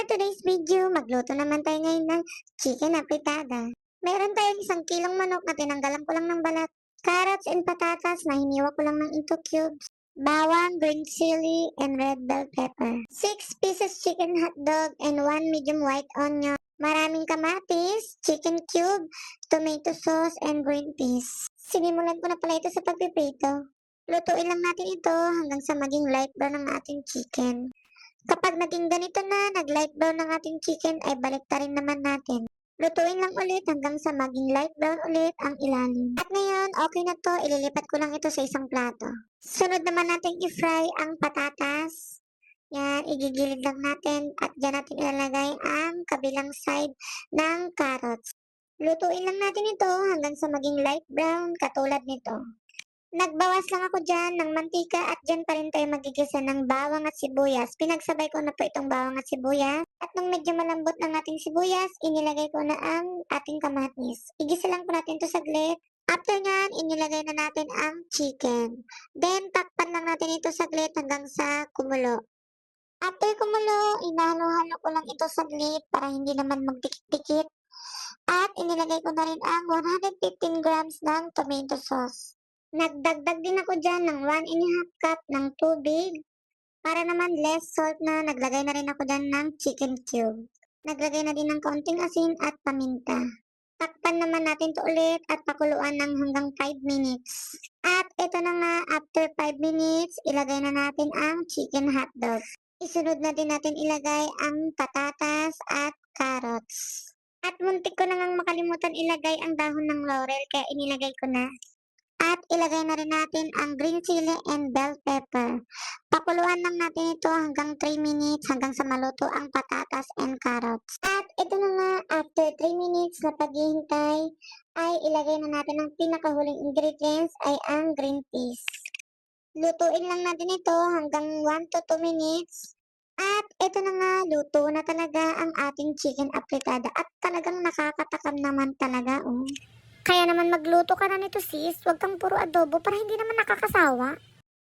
For today's video, magluto naman tayo ngayon ng chicken apritada. Meron tayong isang kilong manok na tinanggalan ko lang ng balat. Carrots and patatas na hiniwa ko lang ng into cubes. Bawang, green chili, and red bell pepper. 6 pieces chicken hot dog and 1 medium white onion. Maraming kamatis, chicken cube, tomato sauce, and green peas. Sinimulan ko na pala ito sa pagpiprito. Lutuin lang natin ito hanggang sa maging light brown ang ating chicken. Kapag naging ganito na, nag-light brown ng ating chicken, ay baliktarin naman natin. Lutuin lang ulit hanggang sa maging light brown ulit ang ilalim. At ngayon, okay na to, ililipat ko lang ito sa isang plato. Sunod naman natin i-fry ang patatas. Yan, igigilid lang natin at dyan natin ilalagay ang kabilang side ng carrots. Lutuin lang natin ito hanggang sa maging light brown katulad nito. Nagbawas lang ako dyan ng mantika at dyan pa rin tayo magigisa ng bawang at sibuyas. Pinagsabay ko na po itong bawang at sibuyas. At nung medyo malambot ng ating sibuyas, inilagay ko na ang ating kamatis. Igisa lang po natin ito saglit. After nyan, inilagay na natin ang chicken. Then, takpan lang natin ito saglit hanggang sa kumulo. After kumulo, inahalo-halo ko lang ito saglit para hindi naman magdikit-dikit. At inilagay ko na rin ang 115 grams ng tomato sauce. Nagdagdag din ako dyan ng 1 and a half cup ng tubig. Para naman less salt na, naglagay na rin ako dyan ng chicken cube. Naglagay na din ng kaunting asin at paminta. Takpan naman natin to ulit at pakuluan ng hanggang 5 minutes. At ito na nga, after 5 minutes, ilagay na natin ang chicken hotdog. Isunod na din natin ilagay ang patatas at carrots. At muntik ko na ngang makalimutan ilagay ang dahon ng laurel kaya inilagay ko na. At ilagay na rin natin ang green chili and bell pepper. Pakuluan lang natin ito hanggang 3 minutes hanggang sa maluto ang patatas and carrots. At ito na nga, after 3 minutes na paghihintay, ay ilagay na natin ang pinakahuling ingredients ay ang green peas. Lutuin lang natin ito hanggang 1 to 2 minutes. At ito na nga, luto na talaga ang ating chicken apritada. At talagang nakakatakam naman talaga, oh. Kaya naman magluto ka na nito sis, huwag kang puro adobo para hindi naman nakakasawa.